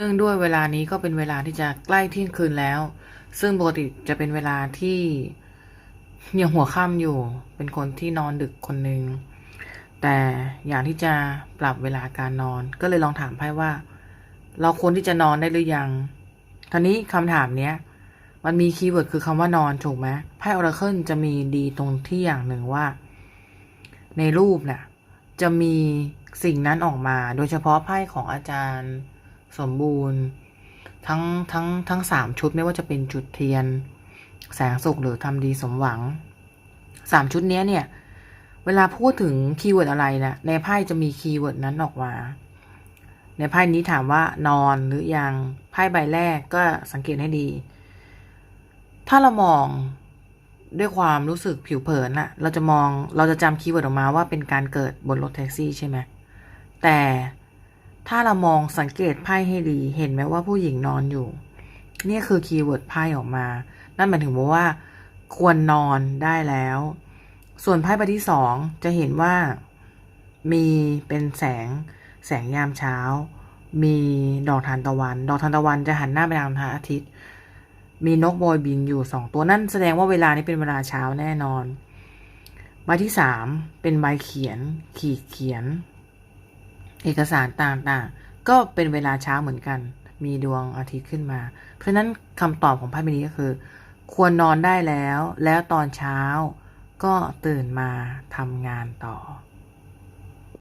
เนื่องด้วยเวลานี้ก็เป็นเวลาที่จะใกล้เที่ยงคืนแล้ว ซึ่งปกติจะเป็นเวลาที่ยังหัวค่ำอยู่ เป็นคนที่นอนดึกคนหนึ่ง แต่อยากที่จะปรับเวลาการนอน ก็เลยลองถามไพ่ว่า เราควรที่จะนอนได้หรือยังทีนี้คำถามเนี้ย มันมีคีย์เวิร์ดคือคำว่านอนถูกไหมไพ่ออราเคิลจะมีดีตรงที่อย่างหนึ่งว่า ในรูปน่ะจะมีสิ่งนั้นออกมา โดยเฉพาะไพ่ของอาจารย์ สมบูรณ์ ทั้งทั้งทั้งสามชุดไม่ว่าจะเป็นจุดเทียน แสงสุขหรือทำดีสมหวังสามชุดนี้เนี่ย เวลาพูดถึงคีย์เวิร์ดอะไรนะในไพ่จะมีคีย์เวิร์ดนั้นออกมา ในไพ่นี้ถามว่านอนหรือยังไพ่ใบแรกก็สังเกตให้ดี ถ้าเรามองด้วยความรู้สึกผิวเผินอะเราจะมองเราจะจำคีย์เวิร์ดออกมาว่าเป็นการเกิดบนรถแท็กซี่ใช่ไหมแต่ ถ้าเรามองสังเกตไพ่ให้ดี เห็นไหมว่าผู้หญิงนอนอยู่ นี่คือคีย์เวิร์ดไพ่ออกมา นั่นหมายถึงว่า ควรนอนได้แล้ว ส่วนไพ่ใบที่สองจะเห็นว่า มีเป็นแสง แสงยามเช้า มีดอกทานตะวัน ดอกทานตะวันจะหันหน้าไปทางพระอาทิตย์ มีนกโบยบินอยู่สองตัวนั่นแสดงว่าเวลานี้เป็นเวลาเช้าแน่นอน ใบที่สามเป็นใบเขียน ขีดเขียน เอกสารต่างๆ ก็เป็นเวลาเช้าเหมือนกัน มีดวงอาทิตย์ขึ้นมา เพราะฉะนั้นคำตอบของพระมินี้ก็คือ ควรนอนได้แล้ว แล้วตอนเช้าก็ตื่นมาทำงานต่อ